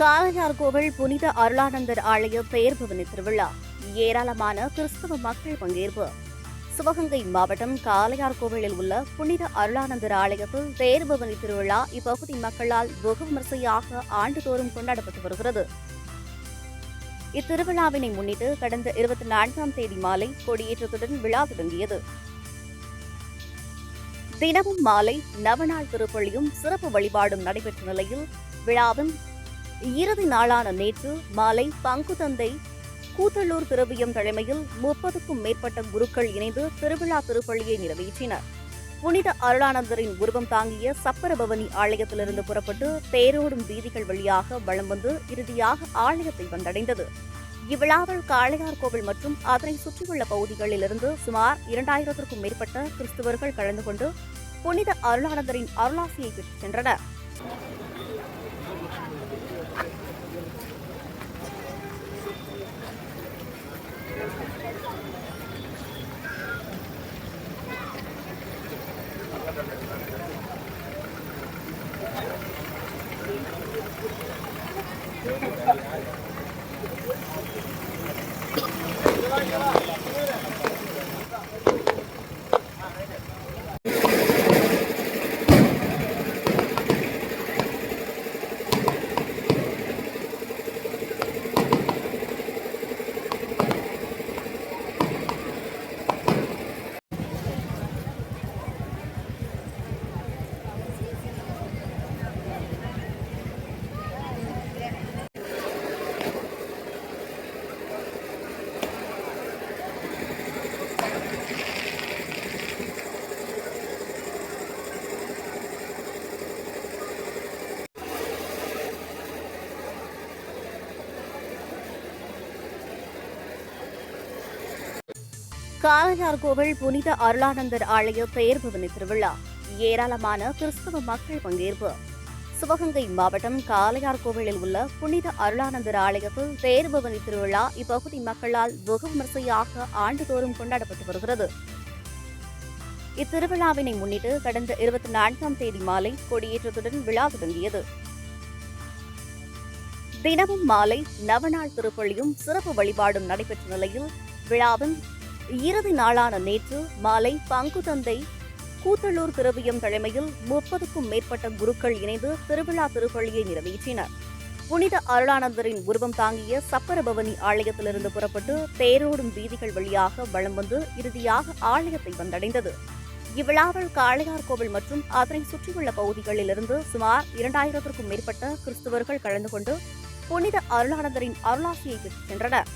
காளையார்கோவில் புனித அருளானந்தர் ஆலய பெயர் பவனி திருவிழா. ஏராளமான கிறிஸ்தவ மக்கள் பங்கேற்பு. சிவகங்கை மாவட்டம் காளையார்கோவிலில் உள்ள புனித அருளானந்தர் ஆலயத்தில் பெயர் பவனி திருவிழா இப்பகுதி மக்களால் வெகு விமர்சையாக ஆண்டுதோறும் கொண்டாடப்பட்டு வருகிறது. இத்திருவிழாவினை முன்னிட்டு கடந்த இருபத்தி நான்காம் தேதி மாலை கொடியேற்றத்துடன் விழா தொடங்கியது. தினமும் மாலை நவநாள் திருப்பள்ளியும் சிறப்பு வழிபாடும் நடைபெற்ற நிலையில் விழாவின் இறுதி நாளான நேற்று மாலை பங்கு தந்தை கூத்தள்ளூர் திருவியம் தலைமையில் முப்பதுக்கும் மேற்பட்ட குருக்கள் இணைந்து திருவிழா திருப்பள்ளியை நிறைவேற்றினர். புனித அருளானந்தரின் உருவம் தாங்கிய சப்பரபவனி ஆலயத்திலிருந்து புறப்பட்டு தேரோடும் வீதிகள் வழியாக வலம் வந்து இறுதியாக ஆலயத்தை வந்தடைந்தது. இவ்விழாவில் காளையார் கோவில் மற்றும் அதனை சுற்றியுள்ள பகுதிகளிலிருந்து சுமார் இரண்டாயிரத்திற்கும் மேற்பட்ட கிறிஸ்துவர்கள் கலந்து கொண்டு புனித அருளானந்தரின் அருளாசியை பெற்றுச் சென்றனர். Thank you. காளையார்கோவில் புனித அருளானந்தர் ஆலய பெயர் பவனி திருவிழா. ஏராளமான கிறிஸ்தவ மக்கள் பங்கேற்பு. சிவகங்கை மாவட்டம் காளையார்கோவிலில் உள்ள புனித அருளானந்தர் ஆலயத்தில் பெயர் பவனி திருவிழா இப்பகுதி மக்களால் வெகு விமர்சையாக ஆண்டுதோறும் கொண்டாடப்பட்டு வருகிறது. இத்திருவிழாவினை முன்னிட்டு கடந்த இருபத்தி நான்காம் தேதி மாலை கொடியேற்றத்துடன் விழா தொடங்கியது. தினமும் மாலை நவநாள் திருப்பள்ளியும் சிறப்பு வழிபாடும் நடைபெற்ற நிலையில் விழாவின் இறுதி நாளான நேற்று மாலை பங்கு தந்தை கூத்தள்ளூர் திரவியம் தலைமையில் முப்பதுக்கும் மேற்பட்ட குருக்கள் இணைந்து திருவிழா திருப்பள்ளியை நிறைவேற்றினர். புனித அருளானந்தரின் உருவம் தாங்கிய சப்பரபவனி ஆலயத்திலிருந்து புறப்பட்டு தேரோடும் வீதிகள் வழியாக வலம் வந்து இறுதியாக ஆலயத்தை வந்தடைந்தது. இவ்விழாவில் காளையார் கோவில் மற்றும் அதனை சுற்றியுள்ள பகுதிகளிலிருந்து சுமார் இரண்டாயிரத்திற்கும் மேற்பட்ட கிறிஸ்துவர்கள் கலந்து கொண்டு புனித அருளானந்தரின் அருளாசியை பெற்றுச் சென்றனர்.